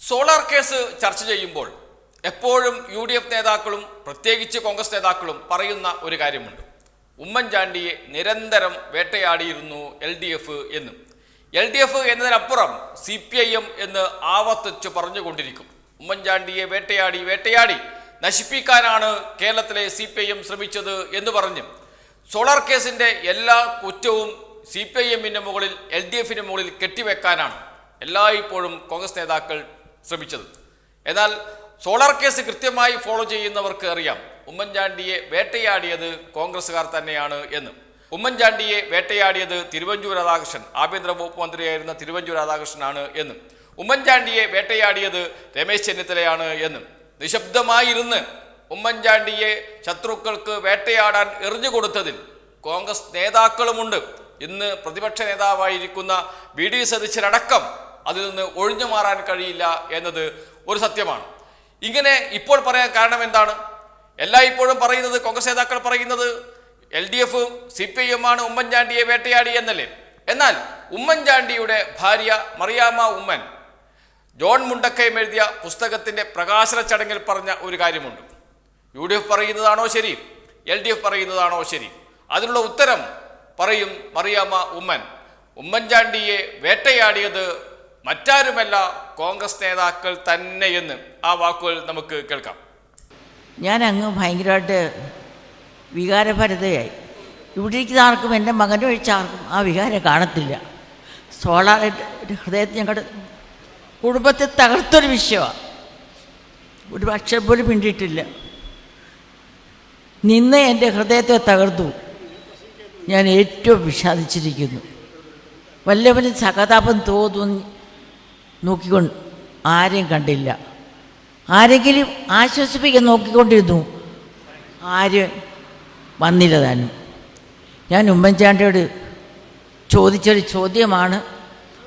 Solar case ചർച്ച ചെയ്യുമ്പോൾ എപ്പോഴും യു ഡി എഫ് നേതാക്കളും പ്രത്യേകിച്ച് കോൺഗ്രസ് നേതാക്കളും പറയുന്ന ഒരു കാര്യമുണ്ട്. ഉമ്മൻചാണ്ടിയെ നിരന്തരം വേട്ടയാടിയിരുന്നു എൽ ഡി എഫ് എന്നും. എൽ ഡി എഫ് എന്നതിനപ്പുറം സി പി ഐ എം എന്ന് ആവർത്തിച്ച് പറഞ്ഞുകൊണ്ടിരിക്കും. ഉമ്മൻചാണ്ടിയെ വേട്ടയാടി വേട്ടയാടി നശിപ്പിക്കാനാണ് കേരളത്തിലെ സി പി ഐ എം ശ്രമിച്ചത് എന്ന് പറഞ്ഞ്. സോളാർ കേസിന്റെ എല്ലാ കുറ്റവും സി പി ഐ എമ്മിന്റെ മുകളിൽ എൽ ഡി എഫിന്റെ മുകളിൽ കെട്ടിവെക്കാനാണ്. എല്ലായ്പ്പോഴും കോൺഗ്രസ് നേതാക്കൾ ശ്രമിച്ചത്. എന്നാൽ സോളാർ കേസ് കൃത്യമായി ഫോളോ ചെയ്യുന്നവർക്ക് അറിയാം. ഉമ്മൻചാണ്ടിയെ വേട്ടയാടിയത് കോൺഗ്രസ്സുകാർ തന്നെയാണ് എന്ന്. ഉമ്മൻചാണ്ടിയെ വേട്ടയാടിയത് തിരുവഞ്ചൂർ രാധാകൃഷ്ണൻ ആഭ്യന്തര വകുപ്പ് മന്ത്രിയായിരുന്ന തിരുവഞ്ചൂർ രാധാകൃഷ്ണനാണ് എന്ന്. ഉമ്മൻചാണ്ടിയെ വേട്ടയാടിയത് രമേശ് ചെന്നിത്തലയാണ് എന്നും. നിശബ്ദമായിരുന്ന് ഉമ്മൻചാണ്ടിയെ ശത്രുക്കൾക്ക് വേട്ടയാടാൻ എറിഞ്ഞു കൊടുത്തതിൽ കോൺഗ്രസ് നേതാക്കളുമുണ്ട്. ഇന്ന് പ്രതിപക്ഷ നേതാവായിരിക്കുന്ന വി ഡി സതീശനടക്കം അതിൽ നിന്ന് ഒഴിഞ്ഞു മാറാൻ കഴിയില്ല എന്നത് ഒരു സത്യമാണ്. ഇങ്ങനെ ഇപ്പോൾ പറയാൻ കാരണം എന്താണ്? എല്ലാ ഇപ്പോഴും പറയുന്നത് കോൺഗ്രസ് നേതാക്കൾ പറയുന്നത് എൽ ഡി എഫും സി പി ഐ എം ആണ് ഉമ്മൻചാണ്ടിയെ വേട്ടയാടി എന്നല്ലേ? എന്നാൽ ഉമ്മൻചാണ്ടിയുടെ ഭാര്യ മറിയാമ്മ ഉമ്മൻ ജോൺ മുണ്ടക്കയം എഴുതിയ പുസ്തകത്തിന്റെ പ്രകാശന ചടങ്ങിൽ പറഞ്ഞ ഒരു കാര്യമുണ്ട്. യു ഡി എഫ് പറയുന്നതാണോ ശരി? എൽ ഡി എഫ് പറയുന്നതാണോ ശരി? അതിനുള്ള ഉത്തരം പറയും മറിയാമ്മ ഉമ്മൻ. ഉമ്മൻചാണ്ടിയെ വേട്ടയാടിയത് മറ്റാരുമല്ല കോൺഗ്രസ് നേതാക്കൾ തന്നെയെന്ന് ആ വാക്കുകൾ നമുക്ക് കേൾക്കാം. ഞാൻ അങ്ങ് ഭയങ്കരമായിട്ട് വികാരഭരിതയായി. ഇവിടെ ഇരിക്കുന്ന ആർക്കും എന്റെ മകന്റെ ഒഴിച്ച ആർക്കും ആ വികാരം കാണത്തില്ല. സോളാർ ഹൃദയത്തിൽ ഞങ്ങളുടെ കുടുംബത്തെ തകർത്തൊരു വിഷയമാണ്. ഒരു പക്ഷേ പോലും പിണ്ടിയിട്ടില്ല. നിന്ന് എന്റെ ഹൃദയത്തെ തകർത്തു ഞാൻ ഏറ്റവും വിഷാദിച്ചിരിക്കുന്നു. വല്ലവനും സഹതാപം തോന്നുന്നു. നോക്കിക്കൊണ്ട് ആരെയും കണ്ടില്ല. ആരെങ്കിലും ആശ്വസിപ്പിക്കാൻ നോക്കിക്കൊണ്ടിരുന്നു. ആര് വന്നില്ല താനും. ഞാൻ ഉമ്മൻചാണ്ടിയോട് ചോദിച്ചൊരു ചോദ്യമാണ്.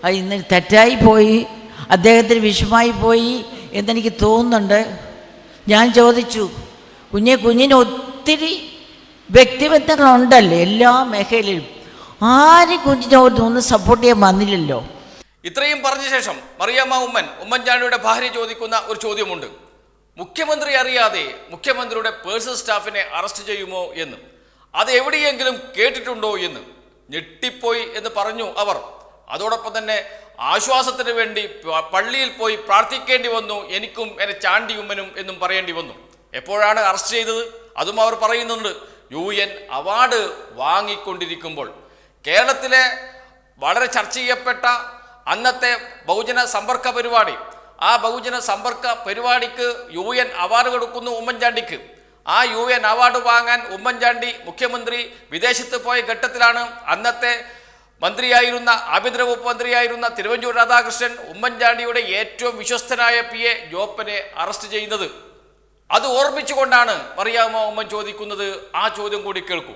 അത് ഇന്ന് തെറ്റായി പോയി അദ്ദേഹത്തിന് വിഷമായി പോയി എന്നെനിക്ക് തോന്നുന്നുണ്ട്. ഞാൻ ചോദിച്ചു കുഞ്ഞെ കുഞ്ഞിന് ഒത്തിരി വ്യക്തിബന്ധങ്ങളുണ്ടല്ലോ എല്ലാ മേഖലയിലും? ആരും കുഞ്ഞിനെ ഒന്നും സപ്പോർട്ട് ചെയ്യാൻ വന്നില്ലല്ലോ? ഇത്രയും പറഞ്ഞ ശേഷം മറിയാമ്മ ഉമ്മൻ ഉമ്മൻചാണ്ടിയുടെ ഭാര്യ ചോദിക്കുന്ന ഒരു ചോദ്യമുണ്ട്. മുഖ്യമന്ത്രി അറിയാതെ മുഖ്യമന്ത്രിയുടെ പേഴ്സണൽ സ്റ്റാഫിനെ അറസ്റ്റ് ചെയ്യുമോ എന്ന്. അത് എവിടെയെങ്കിലും കേട്ടിട്ടുണ്ടോ എന്ന്. ഞെട്ടിപ്പോയി എന്ന് പറഞ്ഞു അവർ. അതോടൊപ്പം തന്നെ ആശ്വാസത്തിന് വേണ്ടി പള്ളിയിൽ പോയി പ്രാർത്ഥിക്കേണ്ടി വന്നു എനിക്കും എന്നെ ചാണ്ടി ഉമ്മനും എന്നും പറയേണ്ടി വന്നു. എപ്പോഴാണ് അറസ്റ്റ് ചെയ്തത്? അതും അവർ പറയുന്നുണ്ട്. യു എൻ അവാർഡ് വാങ്ങിക്കൊണ്ടിരിക്കുമ്പോൾ. കേരളത്തിലെ വളരെ ചർച്ച ചെയ്യപ്പെട്ട അന്നത്തെ ബഹുജന സമ്പർക്ക പരിപാടി. ആ ബഹുജന സമ്പർക്ക പരിപാടിക്ക് യു എൻ അവാർഡ് കൊടുക്കുന്നു ഉമ്മൻചാണ്ടിക്ക്. ആ യു എൻ അവാർഡ് വാങ്ങാൻ ഉമ്മൻചാണ്ടി മുഖ്യമന്ത്രി വിദേശത്ത് പോയ ഘട്ടത്തിലാണ് അന്നത്തെ മന്ത്രിയായിരുന്ന ആഭ്യന്തര വകുപ്പ് മന്ത്രിയായിരുന്ന തിരുവഞ്ചൂർ രാധാകൃഷ്ണൻ ഉമ്മൻചാണ്ടിയുടെ ഏറ്റവും വിശ്വസ്തനായ പി എ ജോപ്പനെ അറസ്റ്റ് ചെയ്യുന്നത് അത് ഓർമ്മിച്ചുകൊണ്ടാണ് മറിയാമ്മ ഉമ്മൻ ചോദിക്കുന്നത്? ആ ചോദ്യം കൂടി കേൾക്കൂ.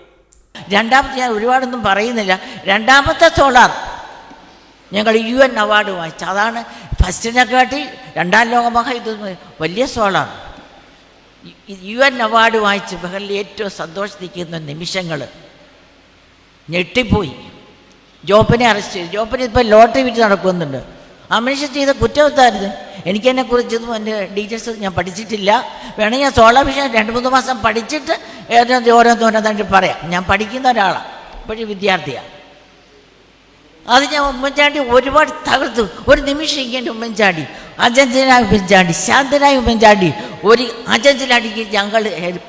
രണ്ടാമത്തെ ഞാൻ ഒരുപാടൊന്നും പറയുന്നില്ല. രണ്ടാമത്തെ സോളാർ ഞങ്ങൾ യു എൻ അവാർഡ് വാങ്ങിച്ചു അതാണ് ഫസ്റ്റിനെ കാട്ടി രണ്ടാം ലോകമഹായുദ്ധം വലിയ സോളാണ്. യു എൻ അവാർഡ് വാങ്ങിച്ച് ബഹറിൽ ഏറ്റവും സന്തോഷിക്കുന്ന നിമിഷങ്ങൾ ഞെട്ടിപ്പോയി. ജോപ്പനെ അറസ്റ്റ് ചെയ്തു. ജോപ്പിനെ ഇപ്പോൾ ലോട്ടറി വിറ്റ് നടക്കുന്നുണ്ട്. ആ മനുഷ്യൻ ചെയ്ത കുറ്റവത്തായിരുന്നു എനിക്കെന്നെക്കുറിച്ചൊന്നും എന്റെ ഡീറ്റെയിൽസ് ഞാൻ പഠിച്ചിട്ടില്ല. വേണമെങ്കിൽ ഞാൻ സോളാർ വിഷയം രണ്ട് മൂന്ന് മാസം പഠിച്ചിട്ട് ഏതോ ഓരോന്ന് ഓരോന്നായിട്ട് പറയാം. ഞാൻ പഠിക്കുന്ന ഒരാളാണ് ഇപ്പോഴും വിദ്യാർത്ഥിയാണ് അത് ഞാൻ ഉമ്മൻചാണ്ടി ഒരുപാട് തകർത്തു. ഒരു നിമിഷം ഇങ്ങനെ ഉമ്മൻചാണ്ടി. അജഞ്ചനായ ഉമ്മൻചാണ്ടി ശാന്തനായ ഉമ്മൻചാണ്ടി. ഒരു അജഞ്ചനാടിക്ക് ഞങ്ങൾ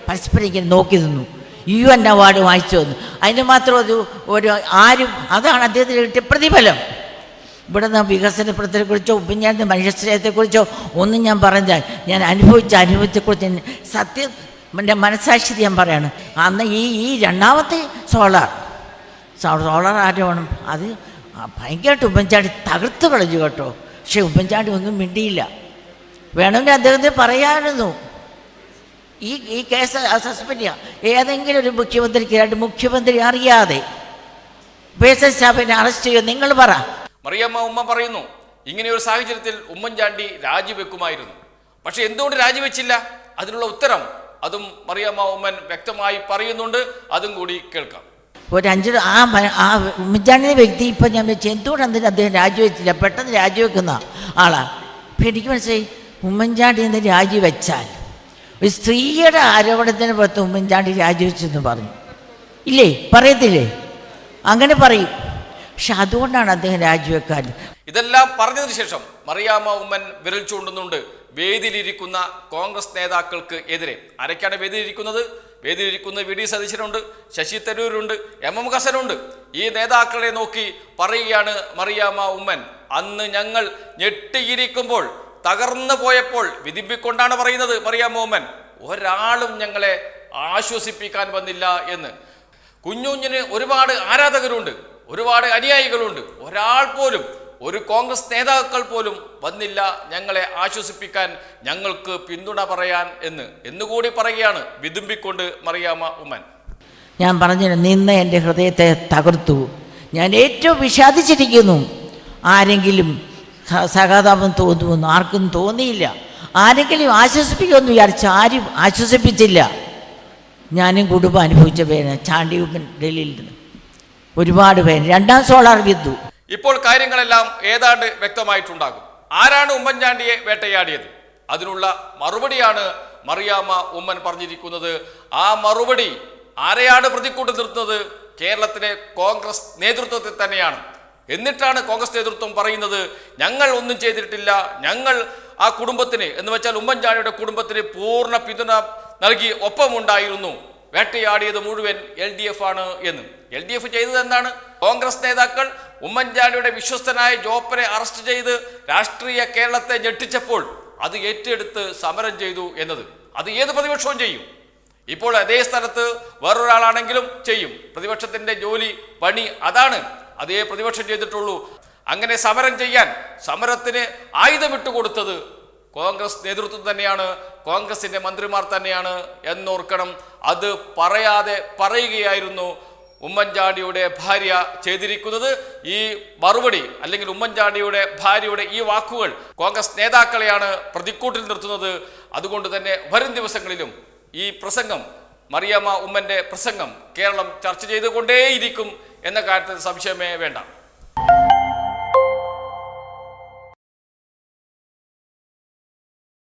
പരസ്പരം ഇങ്ങനെ നോക്കി നിന്നു. യു എൻ അവാർഡ് വാങ്ങിച്ചു വന്നു അതിന് മാത്രം ഒരു ഒരു ആരും അതാണ് അദ്ദേഹത്തിന് കിട്ടിയ പ്രതിഫലം. ഇവിടെ നിന്ന് വികസനപ്രദത്തെക്കുറിച്ചോ ഉമ്മൻചാണ്ടി മനുഷ്യസ്നേഹത്തെക്കുറിച്ചോ ഒന്നും ഞാൻ പറഞ്ഞാൽ ഞാൻ അനുഭവിച്ച അനുഭവത്തെക്കുറിച്ച് സത്യം എന്റെ മനസ്സാക്ഷി ഞാൻ പറയാണ്. അന്ന് ഈ ഈ രണ്ടാമത്തെ സോളാർ. സോളാർ ആരോണം? അത് ഭയങ്കരമായിട്ട് ഉമ്മൻചാണ്ടി തകർത്ത് കളഞ്ഞു കേട്ടോ. പക്ഷെ ഉമ്മൻചാണ്ടി ഒന്നും മിണ്ടിയില്ല. വേണമെങ്കിൽ അദ്ദേഹത്തെ പറയാമായിരുന്നു. ഈ ഈ കേസ് സസ്പെൻഡ് ചെയ്യാം. ഏതെങ്കിലും ഒരു മുഖ്യമന്ത്രിക്ക് രണ്ട് മുഖ്യമന്ത്രി അറിയാതെ അറസ്റ്റ് ചെയ്യുമോ നിങ്ങൾ പറ. മറിയമ്മ ഉമ്മ പറയുന്നു ഇങ്ങനെ ഒരു സാഹചര്യത്തിൽ ഉമ്മൻചാണ്ടി രാജിവെക്കുമായിരുന്നു. പക്ഷെ എന്തുകൊണ്ട് രാജിവെച്ചില്ല? അതിനുള്ള ഉത്തരം അതും മറിയമ്മ ഉമ്മൻ വ്യക്തമായി പറയുന്നുണ്ട്. അതും കൂടി കേൾക്കാം. ഒരു അഞ്ച് ആ ആ ഉമ്മൻചാണ്ടി വ്യക്തി ഇപ്പം ഞാൻ വെച്ച് എന്തുകൊണ്ട് അദ്ദേഹം രാജിവെച്ചില്ല? പെട്ടെന്ന് രാജിവെക്കുന്ന ആളാണ് അപ്പം എനിക്ക് മനസ്സിലായി ഉമ്മൻചാണ്ടി എന്ന് രാജിവെച്ചാൽ ഒരു സ്ത്രീയുടെ ആരോപണത്തിന് പുറത്ത് ഉമ്മൻചാണ്ടി രാജിവെച്ചെന്ന് പറഞ്ഞു. ഇല്ലേ? പറയത്തില്ലേ? അങ്ങനെ പറയും. പക്ഷെ അതുകൊണ്ടാണ് അദ്ദേഹം രാജിവെക്കാൻ. ഇതെല്ലാം പറഞ്ഞതിന് ശേഷം മറിയാമ്മ ഉമ്മൻ വിരൽ ചൂണ്ടുന്നുണ്ട്. വേദിയിലിരിക്കുന്ന കോൺഗ്രസ് നേതാക്കൾക്ക് എതിരെ. ആരൊക്കെയാണ് വേദിയിലിരിക്കുന്നത്? വേദിയിലിരിക്കുന്ന വി ഡി സതീശനുണ്ട് ശശി തരൂരുണ്ട് എം എം ഹസനുണ്ട്. ഈ നേതാക്കളെ നോക്കി പറയുകയാണ് മറിയാമ്മ ഉമ്മൻ. അന്ന് ഞങ്ങൾ ഞെട്ടിയിരിക്കുമ്പോൾ തകർന്നു പോയപ്പോൾ വിധിപ്പിക്കൊണ്ടാണ് പറയുന്നത് മറിയാമ്മ ഉമ്മൻ. ഒരാളും ഞങ്ങളെ ആശ്വസിപ്പിക്കാൻ വന്നില്ല എന്ന്. കുഞ്ഞുഞ്ഞിന് ഒരുപാട് ആരാധകരുണ്ട് ഒരുപാട് അനുയായികളുണ്ട്. ഒരാൾ പോലും ഒരു കോൺഗ്രസ് നേതാക്കൾ പോലും വന്നില്ല ഞങ്ങളെ ആശ്വസിപ്പിക്കാൻ ഞങ്ങൾക്ക് പിന്തുണ പറയാൻ എന്ന് എന്നുകൂടി പറയുകയാണ് വിതുമ്പിക്കൊണ്ട് മറിയാമ ഉമ്മൻ. ഞാൻ പറഞ്ഞു നിന്ന് എന്റെ ഹൃദയത്തെ തകർത്തു. ഞാൻ ഏറ്റവും വിഷാദിച്ചിരിക്കുന്നു. ആരെങ്കിലും സഹതാപം തോന്നുമെന്ന് ആർക്കും തോന്നിയില്ല. ആരെങ്കിലും ആശ്വസിപ്പിക്കുമെന്ന് വിചാരിച്ചു ആരും ആശ്വസിപ്പിച്ചില്ല. ഞാനും കുടുംബം അനുഭവിച്ച പേര് ചാണ്ടിയുമ്മൻ ഡൽഹിയിൽ നിന്ന്. ഒരുപാട് പേര്. രണ്ടാം സോളാർ വിദ്തു ഇപ്പോൾ കാര്യങ്ങളെല്ലാം ഏതാണ്ട് വ്യക്തമായിട്ടുണ്ടാകും. ആരാണ് ഉമ്മൻചാണ്ടിയെ വേട്ടയാടിയത്? അതിനുള്ള മറുപടിയാണ് മറിയാമ്മ ഉമ്മൻ പറഞ്ഞിരിക്കുന്നത്. ആ മറുപടി ആരെയാണ് പ്രതിക്കൂട്ട് നിർത്തുന്നത്? കേരളത്തിലെ കോൺഗ്രസ് നേതൃത്വത്തെ തന്നെയാണ്. എന്നിട്ടാണ് കോൺഗ്രസ് നേതൃത്വം പറയുന്നത് ഞങ്ങൾ ഒന്നും ചെയ്തിട്ടില്ല. ഞങ്ങൾ ആ കുടുംബത്തിന് എന്ന് വെച്ചാൽ ഉമ്മൻചാണ്ടിയുടെ കുടുംബത്തിന് പൂർണ പിന്തുണ നൽകി ഒപ്പമുണ്ടായിരുന്നു. വേട്ടയാടിയത് മുഴുവൻ എൽ ഡി എഫ് ആണ് എന്ന്. എൽ ഡി എഫ് ചെയ്തത് എന്താണ്? കോൺഗ്രസ് നേതാക്കൾ ഉമ്മൻചാണ്ടിയുടെ വിശ്വസ്തനായ ജോപ്പനെ അറസ്റ്റ് ചെയ്ത് രാഷ്ട്രീയ കേരളത്തെ ഞെട്ടിച്ചപ്പോൾ അത് ഏറ്റെടുത്ത് സമരം ചെയ്തു എന്നത്. അത് ഏത് പ്രതിപക്ഷവും ചെയ്യും. ഇപ്പോൾ അതേ സ്ഥലത്ത് വേറൊരാളാണെങ്കിലും ചെയ്യും. പ്രതിപക്ഷത്തിന്റെ ജോലി പണി അതാണ്. അതേ പ്രതിപക്ഷം ചെയ്തിട്ടുള്ളൂ. അങ്ങനെ സമരം ചെയ്യാൻ സമരത്തിന് ആയുധമിട്ട് കൊടുത്തത് കോൺഗ്രസ് നേതൃത്വം തന്നെയാണ് കോൺഗ്രസിന്റെ മന്ത്രിമാർ തന്നെയാണ് എന്നോർക്കണം. അത് പറയാതെ പറയുകയായിരുന്നു ഉമ്മൻചാണ്ടിയുടെ ഭാര്യ ചെയ്തിരിക്കുന്നത്. ഈ മറുപടി അല്ലെങ്കിൽ ഉമ്മൻചാണ്ടിയുടെ ഭാര്യയുടെ ഈ വാക്കുകൾ കോൺഗ്രസ് നേതാക്കളെയാണ് പ്രതിക്കൂട്ടിൽ നിർത്തുന്നത്. അതുകൊണ്ട് തന്നെ വരും ദിവസങ്ങളിലും ഈ പ്രസംഗം മറിയമ്മ ഉമ്മന്റെ പ്രസംഗം കേരളം ചർച്ച ചെയ്തുകൊണ്ടേയിരിക്കും എന്ന കാര്യത്തിൽ സംശയമേ വേണ്ട.